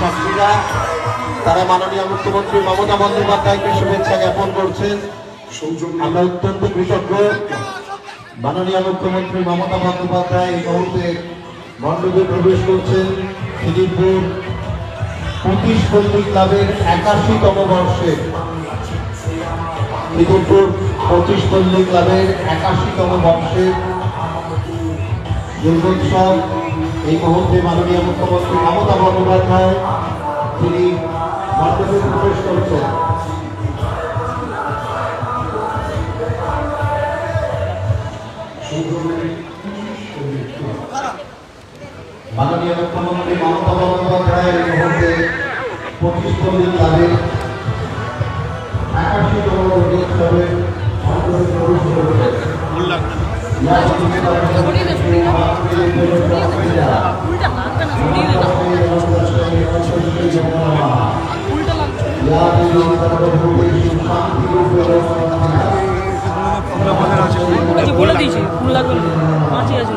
ছাত্রীরা তারা মাননীয় মুখ্যমন্ত্রী মমতা বন্দ্যোপাধ্যায়কে শুভেচ্ছা জ্ঞাপন করছেন। আমরা অত্যন্ত কৃতজ্ঞ। মাননীয় মুখ্যমন্ত্রী মমতা বন্দ্যোপাধ্যায় এই মুহূর্তে মণ্ডপে প্রবেশ করছেন। খিদিরপুর পঁচিশ পল্লী ক্লাবের একাশিতম বর্ষে। খিদিরপুর পঁচিশ পল্লী ক্লাবের একাশিতম বর্ষের দুর্গোৎসব এই মুহূর্তে মাননীয় মুখ্যমন্ত্রী মমতা বন্দ্যোপাধ্যায় তিনি মণ্ডপে প্রবেশ করছেন। মাননীয় মুখ্যমন্ত্রী মমতা বন্দ্যোপাধ্যায় এই মুহূর্তে পঁচিশ পল্লী ক্লাবের একাশিতম দুর্গোৎসবে বলে দিয়েছি ফুল লাগবে না মাছি আছে।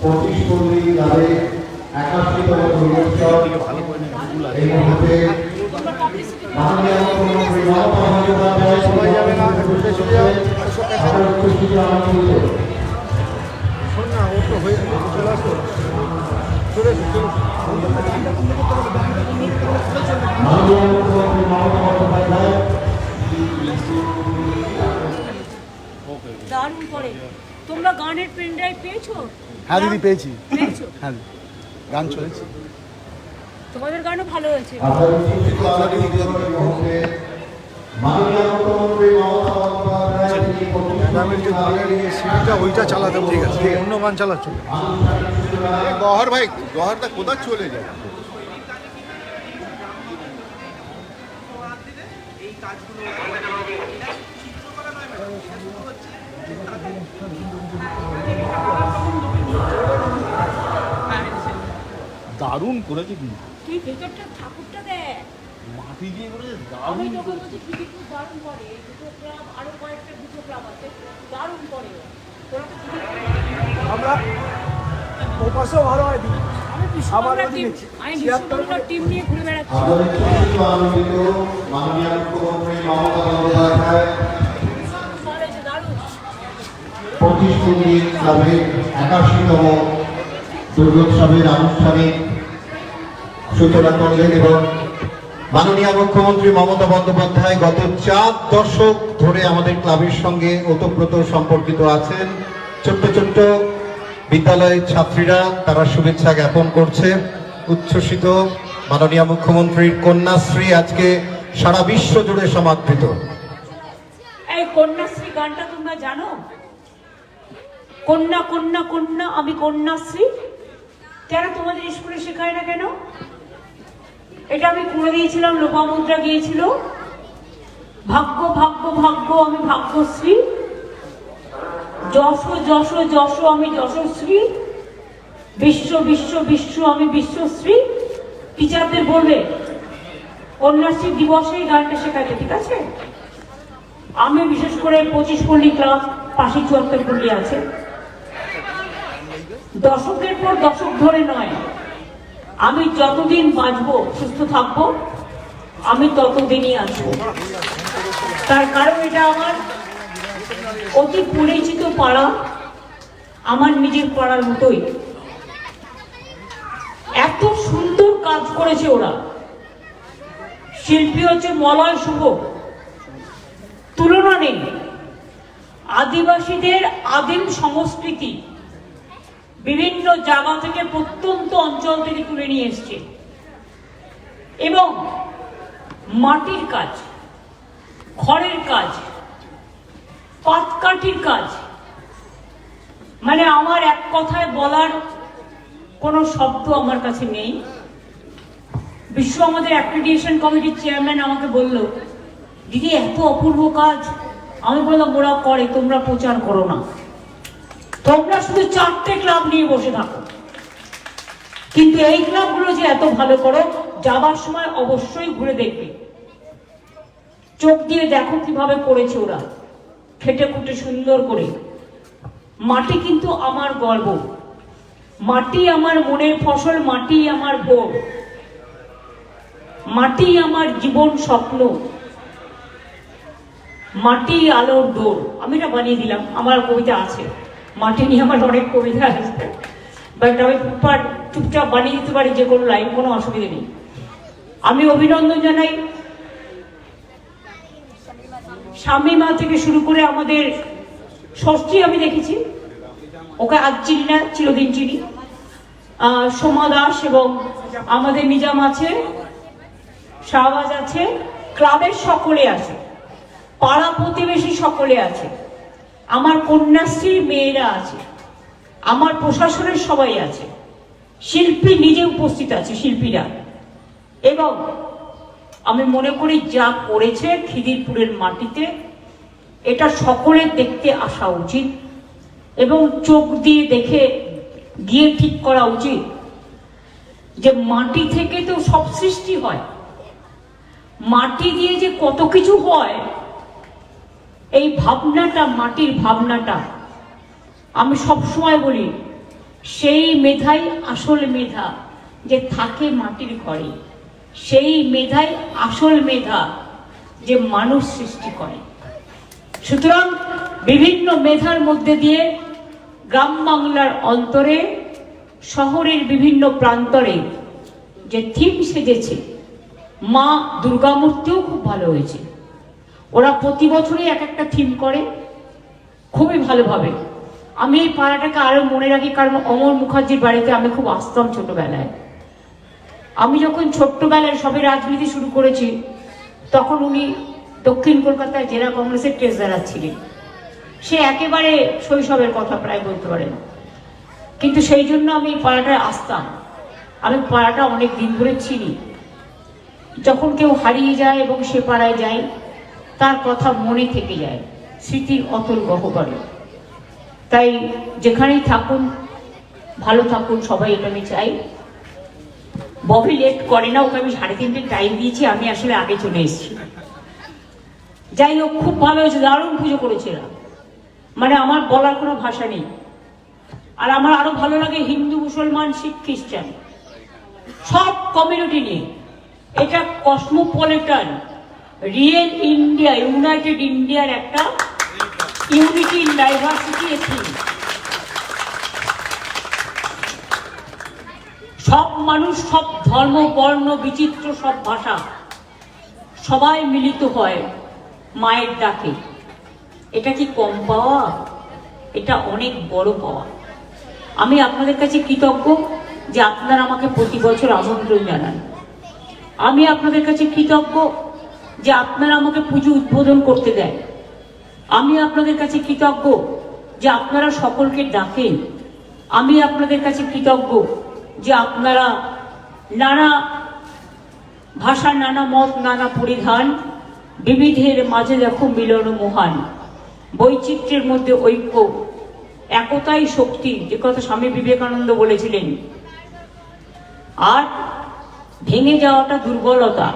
পঁচিশ পল্লী ক্লাবে একাশিতম দুর্গোৎসব এই মুহূর্তে দারুণ তোমরা গানের পেন ড্রাইভ পেয়েছ? হ্যাঁ দিদি পেয়েছি। হ্যাঁ গান চলেছে। তোমাদের গানও ভালো হয়েছে। সিঁড়িটা ওইটা চালাতে ঠিক আছে। অন্য গান চালাচ্ছ গহর ভাই গহরটা কোথা চলে যায়? দারুণ করেছে কিন্তু। তুই ভেতরটা ঠাকুরটা দেখ। মাটি দিয়ে করেছে আমি দারুণ তোকে বলছি দারুণ করে দুটো ক্লাব আরও কয়েকটা দুটো ক্লাব আছে দারুণ করে। আমরা ও ভালো হয় দিদি। আমি আমি মাননীয় মুখ্যমন্ত্রী মমতা বন্দ্যোপাধ্যায়। পঁচিশ ক্লাবের একাশিতম দুর্গোৎসবের আনুষ্ঠানিক এবং মাননীয় মুখ্যমন্ত্রী মমতা বন্দ্যোপাধ্যায় গত চার দশক ধরে আমাদের ক্লাবের সঙ্গে ওতপ্রোত সম্পর্কিত আছেন। ছোট্ট ছোট্ট বিদ্যালয়ের ছাত্রীরা তারা শুভেচ্ছা জ্ঞাপন করছে। উচ্ছ্বসিত মাননীয় মুখ্যমন্ত্রীর কন্যাশ্রী আজকে সারা বিশ্ব জুড়ে সমাদৃত। এই কন্যাশ্রী গানটা তোমরা জানো? কন্যা কন্যা কন্যা, আমি কন্যাশ্রী। কেন তোমাদের স্কুলে শেখায় না কেন? এটা আমি করে দিয়েছিলাম লোপামুদ্রা গিয়েছিল। ভাগ্য ভাগ্য ভাগ্য, আমি ভাগ্যশ্রী। যশো যশো যশো, আমি যশশ্রী। বিশ্ব বিশ্ব বিশ্ব, আমি বিশ্বশ্রী। টিচারদের বলবে, কন্যাশ্রী দিবসে এই গানটা শেখাতে ঠিক আছে? আমি বিশেষ করে পঁচিশ পল্লী ক্লাব পাশি চুয়াত্তর পল্লী আছে। দশকের পর দশক ধরে নয়। আমি যতদিন বাঁচবো, সুস্থ থাকব, আমি ততদিনই আসব। তার কারণ এটা আমার অতি পরিচিত পাড়া, আমার নিজের পাড়ার মতোই। এত সুন্দর কাজ করেছে ওরা। শিল্পী হচ্ছে মলয় শুভ। তুলনা নেই। আদিবাসীদের আদিম সংস্কৃতি বিভিন্ন জায়গা থেকে প্রত্যন্ত অঞ্চল থেকে তুলে নিয়ে এসছে। এবং মাটির কাজ, খড়ের কাজ পাতকাঠির কাজ মানে আমার এক কথায় বলার কোনো শব্দ আমার কাছে নেই। বিশ্ব আমাদের অ্যাক্রিডিয়েশন কমিটির চেয়ারম্যান আমাকে বলল, দিদি, এত অপূর্ব কাজ। আমি বললাম, ওরা করে, তোমরা প্রচার করো না। তোমরা শুধু চারটে ক্লাব নিয়ে বসে থাকো। কিন্তু এই ক্লাবগুলো যে এত ভালো করো, যাবার সময় অবশ্যই ঘুরে দেখবে। চোখ দিয়ে দেখো কীভাবে করেছে ওরা। খেটে খুঁটে সুন্দর করে। মাটি কিন্তু আমার গর্ব। মাটি আমার মনের ফসল, মাটি আমার ভোগ মাটি আমার জীবন স্বপ্ন। মাটি আলোর দোর আমি এটা বানিয়ে দিলাম, আমার কবিতা আছে। মাটি নিয়ে আমার অনেক কবিতা আছে। বাট আমি চুপচাপ চুপচাপ বানিয়ে দিতে পারি যে কোনো লাইন কোনো অসুবিধা নেই। আমি অভিনন্দন জানাই স্বামী মা থেকে শুরু করে আমাদের ষষ্ঠী আমি দেখেছি। ওকে আজ চিনি না, চিরদিন চিনি। সোমা দাস এবং আমাদের নিজাম আছে, শাহবাজ আছে, ক্লাবের সকলে আছে, পাড়া প্রতিবেশী সকলে আছে। আমার কন্যাশ্রীর মেয়েরা আছে, আমার প্রশাসনের সবাই আছে, শিল্পী নিজে উপস্থিত আছে, শিল্পীরা। এবং আমি মনে করি যা করেছে খিদিরপুরের মাটিতে, এটা সকলের দেখতে আসা উচিত এবং চোখ দিয়ে দেখে গিয়ে ঠিক করা উচিত যে মাটি থেকে তো সব সৃষ্টি হয়। মাটি দিয়ে যে কত কিছু হয় এই ভাবনাটা, মাটির ভাবনাটা, আমি সবসময় বলি, সেই মেধাই আসল মেধা যে থাকে মাটির ঘরে। সেই মেধাই আসল মেধা যে মানুষ সৃষ্টি করে। সুতরাং বিভিন্ন মেধার মধ্যে দিয়ে গ্রাম বাংলার অন্তরে, শহরের বিভিন্ন প্রান্তরে যে থিম সেজেছে, মা দুর্গামূর্তিও খুব ভালো হয়েছে। ওরা প্রতি বছরই এক একটা থিম করে, খুবই ভালোভাবে। আমি এই পাড়াটাকে আরও মনে রাখি, কারণ অমর মুখার্জির বাড়িতে আমি খুব আসতাম ছোটবেলায়। আমি যখন ছোট্টবেলায় সবে রাজনীতি শুরু করেছি, তখন উনি দক্ষিণ কলকাতায় জেলা কংগ্রেসের ট্রেজারার ছিলেন। সে একেবারে শৈশবের কথা প্রায় বলতে পারেন কিন্তু সেই জন্য আমি পাড়াটায় আসতাম। আমি পাড়াটা অনেক দিন ধরে চিনি। যখন কেউ হারিয়ে যায় এবং সে পাড়ায় যায় তার কথা মনে থেকে যায়। স্মৃতির অতল গহ্বরে। তাই যেখানেই থাকুন, ভালো থাকুন, সবাই এটা আমি চাই। ববি লেট করে না, ওকে আমি সাড়ে তিনটে টাইম দিয়েছি, আমি আসলে আগে চলে এসেছি। যাই হোক, খুব ভালো হয়েছে, দারুণ পুজো করেছে এরা। মানে আমার বলার কোনো ভাষা নেই। আর আমার আরও ভালো লাগে হিন্দু, মুসলমান, শিখ, খ্রিস্টান। সব কমিউনিটি নিয়ে। এটা কসমোপলিটন রিয়েল ইন্ডিয়া ইউনাইটেড ইন্ডিয়ার একটা ইউনিটি ইন ডাইভার্সিটি থিম সব মানুষ, সব ধর্ম, বর্ণ, বিচিত্র, সব ভাষা সবাই মিলিত হয় মায়ের ডাকে। এটা কি কম পাওয়া? এটা অনেক বড় পাওয়া। আমি আপনাদের কাছে কৃতজ্ঞ যে আপনারা আমাকে প্রতি বছর আমন্ত্রণ জানান। আমি আপনাদের কাছে কৃতজ্ঞ যে আপনারা আমাকে পুজো উদ্বোধন করতে দেন। আমি আপনাদের কাছে কৃতজ্ঞ যে আপনারা সকলকে ডাকেন। আমি আপনাদের কাছে কৃতজ্ঞ যে আপনারা নানা ভাষা, নানা মত, নানা পরিধান বিবিধের মাঝে দেখো মিলন মহান। বৈচিত্র্যের মধ্যে ঐক্য, একতাই শক্তি, যে কথা স্বামী বিবেকানন্দ বলেছিলেন। আর ভেঙে যাওয়াটা দুর্বলতা।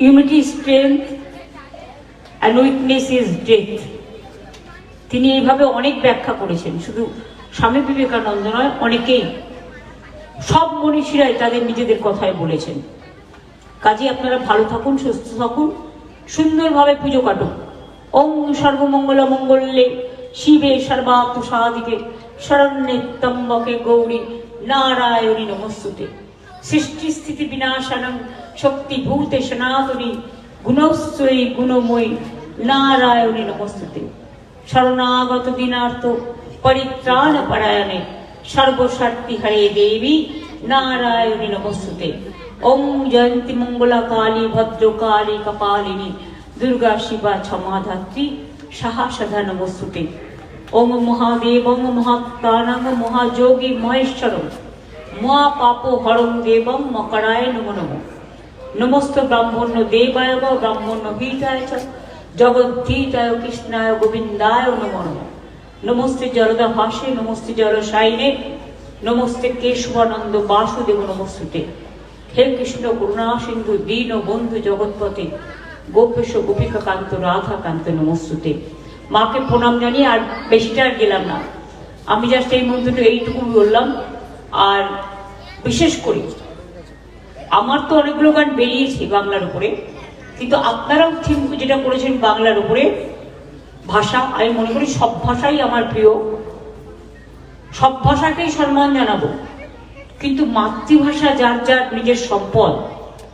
Unity strength and weakness is death তিনি এইভাবে অনেক ব্যাখ্যা করেছেন। শুধু স্বামী বিবেকানন্দ নয়, অনেকেই। সব মনীষীরাই তাদের নিজেদের কথায় বলেছেন। কাজে আপনারা ভালো থাকুন, সুস্থ থাকুন, সুন্দরভাবে পুজো কাটুন। ওম সর্বমঙ্গল মঙ্গলে শিবে সর্বাত্ম সাদিকে শরণ্যে গৌরী নারায়ণী নমস্তুতে। সৃষ্টি স্থিতি বিনাশনং শক্তি ভূতে সনাতনী গুণশ্রয়ী গুণময়ী নারায়ণী নমস্তুতে। শরণাগত দিনার্থ পরিত্রাণ পরায়ণে সর্বশক্তি হরে দেবী নারায়ণী নমস্তুতে। ওম জয়ন্তী মঙ্গলা কালী ভদ্রকালী কপালিনী দুর্গা শিবা ক্ষমাধাত্রী সাহা নমস্তুতে। ওম মহাদেবং মহাত্মানং মহাযোগী মহেশ্বরম। মহা পাপ হরং দেবং মকরায় নমো নমঃ। নমস্ত ব্রাহ্মণ্য দেবায় গ ব্রাহ্মণ্য চ জগদ্ধীতায় কৃষ্ণায় গোবিন্দায় নমো নমঃ। নমস্তে জলদা ভাসে নমস্তে জলসাইনে নমস্তে কেশবানন্দ বাসুদেব, নমস্তুতে। হে কৃষ্ণ করুণা সিন্ধু, দীন বন্ধু জগৎপতি গোপেশ গোপিকা কান্ত রাধা কান্ত নমস্তুতে। মাকে প্রণাম জানিয়ে আর বেশিটা আর গেলাম না। আমি জাস্ট এই মন্ত্রটা এইটুকু বললাম। আর বিশেষ করে আমার তো অনেকগুলো গান বেরিয়েছে বাংলার উপরে। কিন্তু আপনারাও থিম যেটা করেছেন বাংলার উপরে, ভাষা, আমি মনে করি সব ভাষাই আমার প্রিয়। সব ভাষাকেই সম্মান জানাব। কিন্তু মাতৃভাষা যার যার নিজের সম্পদ,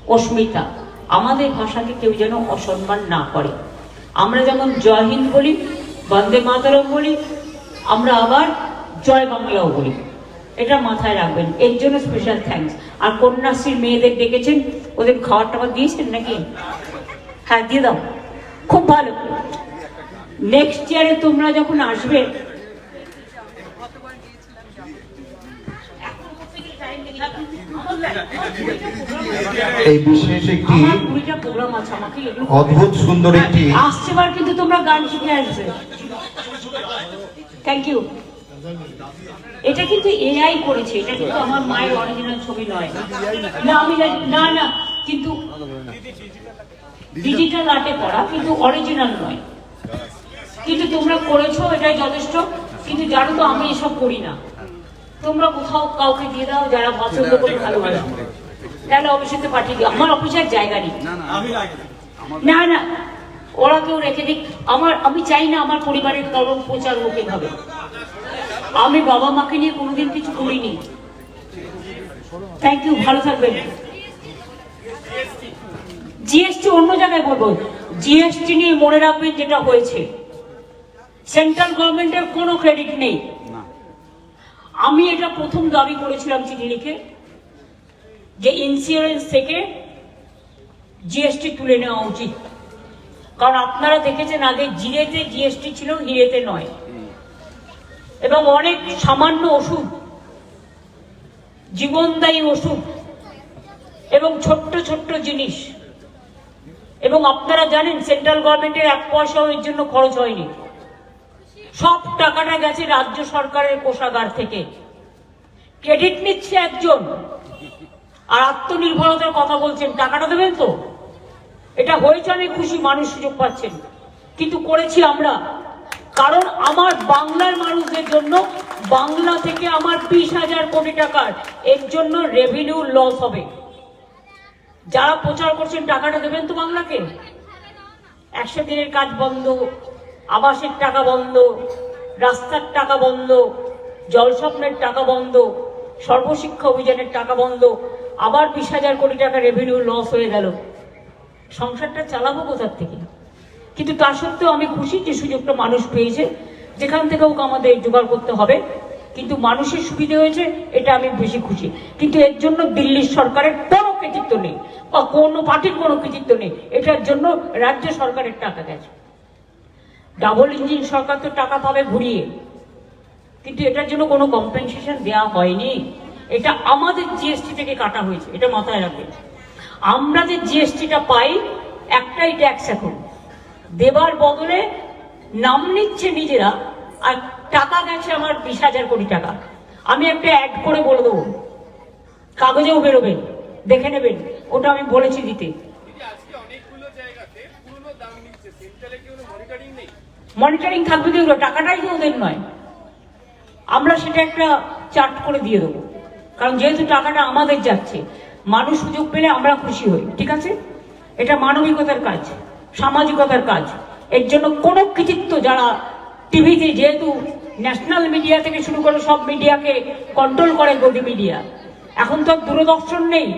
অস্মিতা, আমাদের ভাষাকে কেউ যেন অসম্মান না করে। আমরা যেমন জয় হিন্দ বলি, বন্দে মাতরম বলি, আমরা আবার জয় বাংলাও বলি। এটা মাথায় রাখবেন। এর জন্য স্পেশাল থ্যাঙ্কস আর কন্যাশ্রীর মেয়েদের ডেকেছেন ওদের খাবার টাবার দিয়েছেন নাকি? হ্যাঁ দিয়ে দাও। খুব ভালো। নেক্সট ইয়ারে তোমরা যখন আসবে এই বিশেষ একটি আমার কুড়িটা প্রোগ্রাম আছে আমাকে অদ্ভুত সুন্দর একটি আসছে বার কিন্তু তোমরা গান শিখে আসবে। থ্যাংক ইউ এটা কিন্তু এআই করেছে এটা কিন্তু আমার মায়ের অরিজিনাল ছবি নয়। না আমি না না কিন্তু ডিজিটাল আর্টে করা কিন্তু অরিজিনাল নয়। কিন্তু তোমরা করেছ এটাই যথেষ্ট কিন্তু জানো তো আমি এসব করি না। তোমরা কোথাও কাউকে দিয়ে দাও যারা পছন্দ করে ভালোবাসো। তাহলে অফিসেতে পাঠিয়ে দিও। আমার অফিসের জায়গা নেই। না না ওরা কেউ রেখে দিক। আমার আমি চাই না আমার পরিবারের কারণ প্রচার হোক এভাবে আমি বাবা মাকে নিয়ে কোনোদিন কিছু করিনি। থ্যাংক ইউ ভালো থাকবেন। জিএসটি অন্য জায়গায় বলব। জিএসটি নিয়ে মনে রাখবেন যেটা হয়েছে। সেন্ট্রাল গভর্নমেন্টের কোনো ক্রেডিট নেই। আমি এটা প্রথম দাবি করেছিলাম চিঠি লিখে যে ইন্স্যুরেন্স থেকে জিএসটি তুলে নেওয়া উচিত। কারণ আপনারা দেখেছেন আগে জিরেতে জিএসটি ছিল হিরেতে নয়। এবং অনেক সামান্য ওষুধ, জীবনদায়ী ওষুধ এবং ছোট্ট ছোট্ট জিনিস। এবং আপনারা জানেন, সেন্ট্রাল গভর্নমেন্টের এক পয়সাও এর জন্য খরচ হয়নি। সব টাকাটা গেছে রাজ্য সরকারের কোষাগার থেকে। ক্রেডিট নিচ্ছে একজন, আর আত্মনির্ভরতার কথা বলছেন। টাকাটা দেবেন তো? এটা হয়েছে আমি খুশি, মানুষ সুযোগ পাচ্ছেন। কিন্তু করেছি আমরা। কারণ আমার বাংলার মানুষদের জন্য বাংলা থেকে আমার বিশ হাজার কোটি টাকার এর জন্য রেভিনিউ লস হবে। যারা প্রচার করছেন, টাকাটা দেবেন তো বাংলাকে? একশো দিনের কাজ বন্ধ, আবাসের টাকা বন্ধ, রাস্তার টাকা বন্ধ, জলস্বপ্নের টাকা বন্ধ, সর্বশিক্ষা অভিযানের টাকা বন্ধ, আবার বিশ হাজার কোটি টাকা রেভিনিউ লস হয়ে গেল। সংসারটা চালাবো কোথার থেকে? কিন্তু তা সত্ত্বেও আমি খুশি যে সুযোগটা মানুষ পেয়েছে। যেখান থেকে হোক আমাদের জোগাড় করতে হবে। কিন্তু মানুষের সুবিধে হয়েছে, এটা আমি বেশি খুশি। কিন্তু এর জন্য দিল্লির সরকারের কোনো কৃতিত্ব নেই, বা কোনো পার্টির কোনো কৃতিত্ব নেই। এটার জন্য রাজ্য সরকারের টাকা গেছে। ডাবল ইঞ্জিন সরকার তো টাকা পাবে ঘুরিয়ে। কিন্তু এটার জন্য কোনো কম্পেনসেশন দেওয়া হয়নি। এটা আমাদের জিএসটি থেকে কাটা হয়েছে, এটা মাথায় রাখবেন। আমরা যে জিএসটিটা পাই, একটাই ট্যাক্স এখন। দেবার বদলে নাম নিচ্ছে নিজেরা আর টাকা গেছে আমার বিশ হাজার কোটি টাকা। আমি একটা অ্যাড করে বলে দেবো। কাগজেও বেরোবেন দেখে নেবেন। ওটা আমি বলেছি দিতে। কি মনিটরিং থাকবে তো টাকাটাই তো ওদের নয়। আমরা সেটা একটা চার্ট করে দিয়ে দেবো। কারণ যেহেতু টাকাটা আমাদের যাচ্ছে মানুষ সুযোগ পেলে আমরা খুশি হই। ঠিক আছে? এটা মানবিকতার কাজ। সামাজিকতার কাজ। এর জন্য কোনো কৃতিত্ব যারা টিভিতে যেহেতু ন্যাশনাল মিডিয়া থেকে শুরু করে সব মিডিয়াকে কন্ট্রোল করে গতি মিডিয়া। এখন তো দূরদর্শন নেই,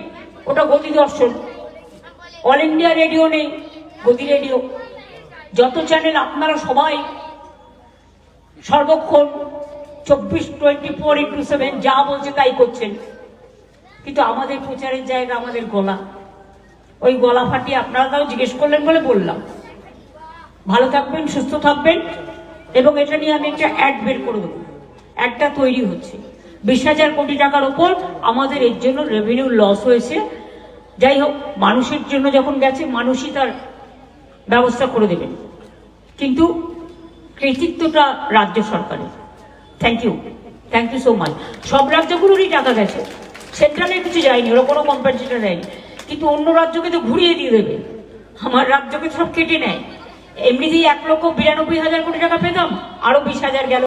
ওটা গতি দর্শন। অল ইন্ডিয়া রেডিও নেই, গতি রেডিও যত চ্যানেল আপনারা সবাই সর্বক্ষণ চব্বিশ টোয়েন্টি ফোর ইন্টু সেভেন যা বলছে তাই করছেন। কিন্তু আমাদের প্রচারের জায়গা আমাদের গলা। ওই গলা ফাটিয়ে তাও জিজ্ঞেস করলেন বলে বললাম। ভালো থাকবেন, সুস্থ থাকবেন এবং এটা নিয়ে আমি একটা অ্যাড বের করে দেবো। অ্যাডটা তৈরি হচ্ছে। বিশ হাজার কোটি টাকার ওপর আমাদের এর জন্য রেভিনিউ লস হয়েছে। যাই হোক, মানুষের জন্য যখন গেছে, মানুষই তার ব্যবস্থা করে দেবেন। কিন্তু কৃতিত্বটা রাজ্য সরকারের। Thank you thank you so much সব রাজ্যগুলোরই টাকা গেছে। সেন্ট্রালের কিছু যায়নি, ওরা কোনো কম্পেনসেশন দেয়নি কিন্তু অন্য রাজ্যকে তো ঘুরিয়ে দিয়ে দেবে। আমার রাজ্যকে সব কেটে নেয়। এমনিতেই এক লক্ষ বিরানব্বই হাজার কোটি টাকা পেতাম, আরও বিশ হাজার গেল।